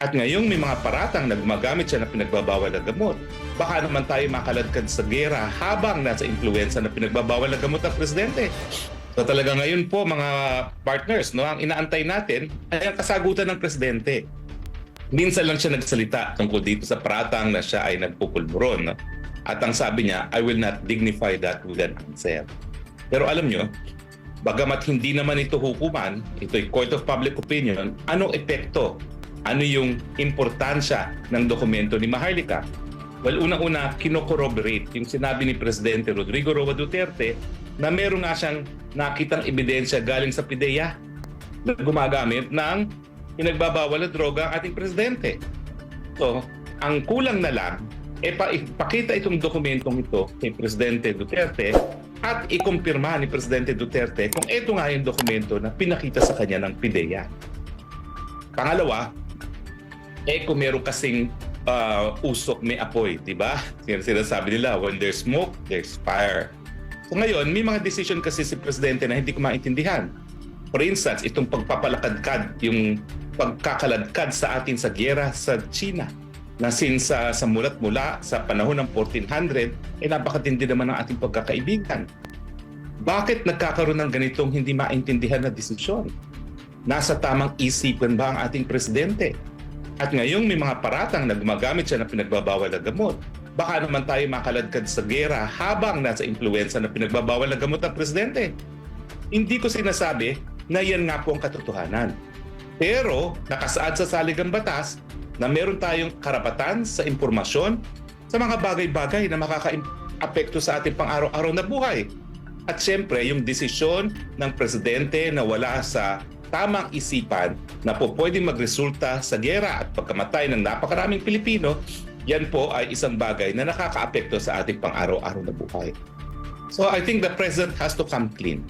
At ngayong may mga paratang na gumagamit siya ng pinagbabawal na gamot, baka naman tayo makaladkad sa gera habang nasa impluensya na pinagbabawal na gamot ng presidente. So talaga ngayon po mga partners, no, ang inaantay natin ay ang kasagutan ng presidente. Minsan lang siya nagsalita tungkol dito sa paratang na siya ay nagpupulburon. No? At ang sabi niya, I will not dignify that with an answer. Pero alam nyo, bagamat hindi naman ito hukuman, ito'y court of public opinion, anong epekto? Ano yung importansya ng dokumento ni Maharlika? Well, unang-una, kinocorroborate yung sinabi ni Presidente Rodrigo Roa Duterte na meron nga siyang nakitang ebidensya galing sa PIDEA na gumagamit ng pinagbabawal na droga ang ating presidente. So, ang kulang na lang, e pa, itong dokumentong ito kay Presidente Duterte at ikumpirma ni Presidente Duterte kung ito nga yung dokumento na pinakita sa kanya ng PIDEA. Pangalawa, eh kung meron kasing uh, usok may apoy, di ba? Sin- Sinasabi nila, when there's smoke, there's fire. So ngayon, may mga decision kasi si Presidente na hindi ko maintindihan. For instance, itong pagpapalakadkad, yung pagkakaladkad sa atin sa giyera sa China na since sa, sa mulat mula sa panahon ng 1400, eh napakatindi naman ng ating pagkakaibigan. Bakit nagkakaroon ng ganitong hindi maintindihan na desisyon? Nasa tamang isipan ba ang ating presidente? At ngayong may mga paratang na gumagamit siya ng pinagbabawal na gamot, baka naman tayo makaladkad sa gera habang nasa impluensya na pinagbabawal na gamot ng presidente. Hindi ko sinasabi na yan nga po ang katotohanan. Pero nakasaad sa saligang batas na meron tayong karapatan sa impormasyon sa mga bagay-bagay na makaka-apekto sa ating pang-araw-araw na buhay. At siyempre, yung desisyon ng presidente na wala sa tamang isipan na po pwedeng magresulta sa gera at pagkamatay ng napakaraming Pilipino, yan po ay isang bagay na nakaka-apekto sa ating pang-araw-araw na buhay. So I think the president has to come clean.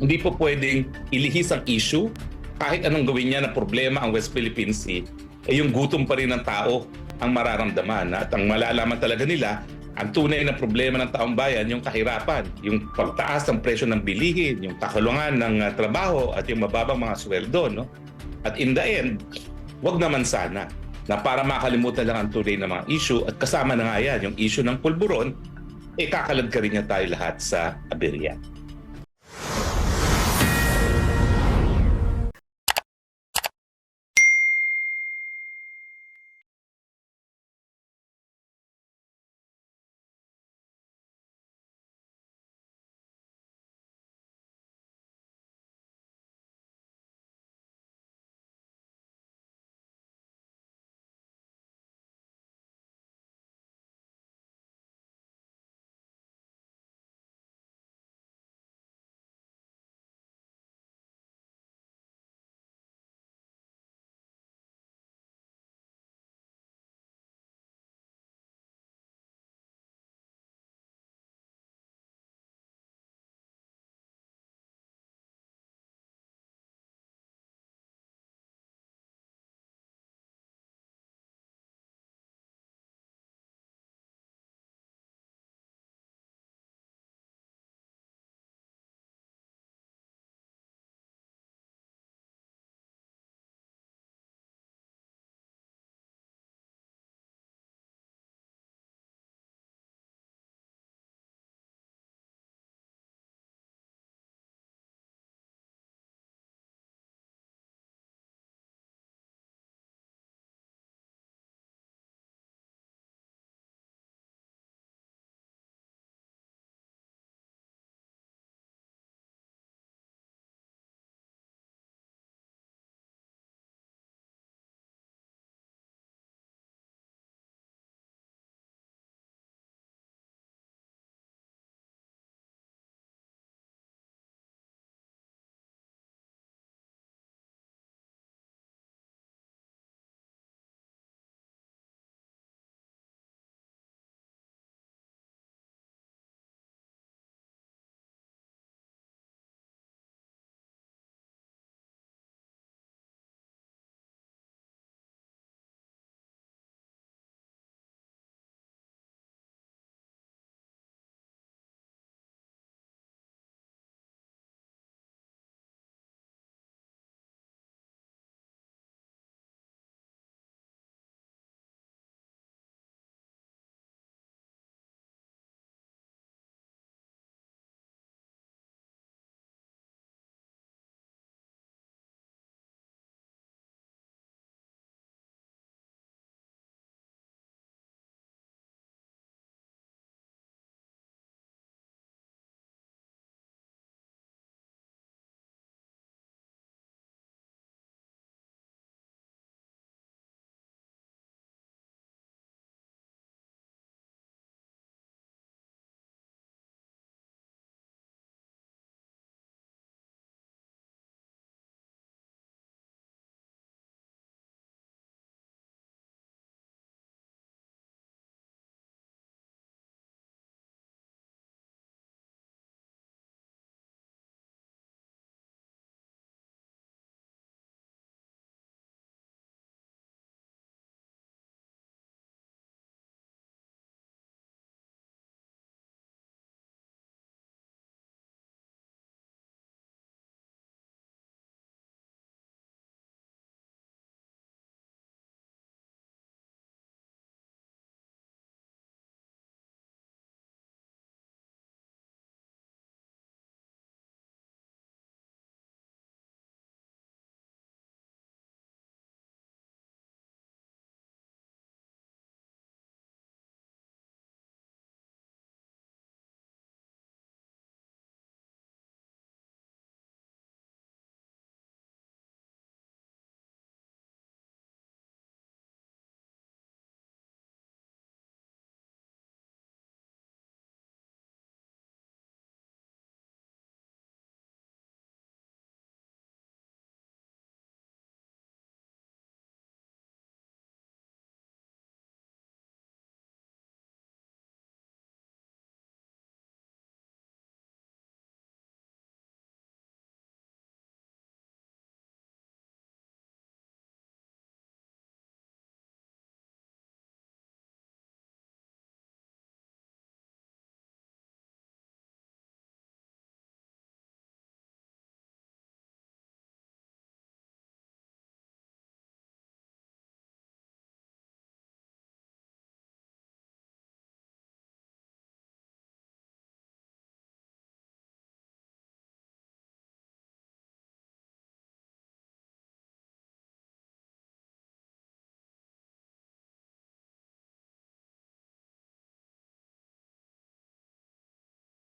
Hindi po pwedeng ilihis ang issue kahit anong gawin niya na problema ang West Philippine Sea, eh yung gutom pa rin ng tao ang mararamdaman at ang malalaman talaga nila ang tunay na problema ng taong bayan, yung kahirapan, yung pagtaas ng presyo ng bilihin, yung kakulungan ng uh, trabaho at yung mababang mga sweldo. No? At in the end, wag naman sana na para makalimutan lang ang tunay na mga issue at kasama na nga yan, yung issue ng pulburon, eh kakalad ka rin niya tayo lahat sa aberya.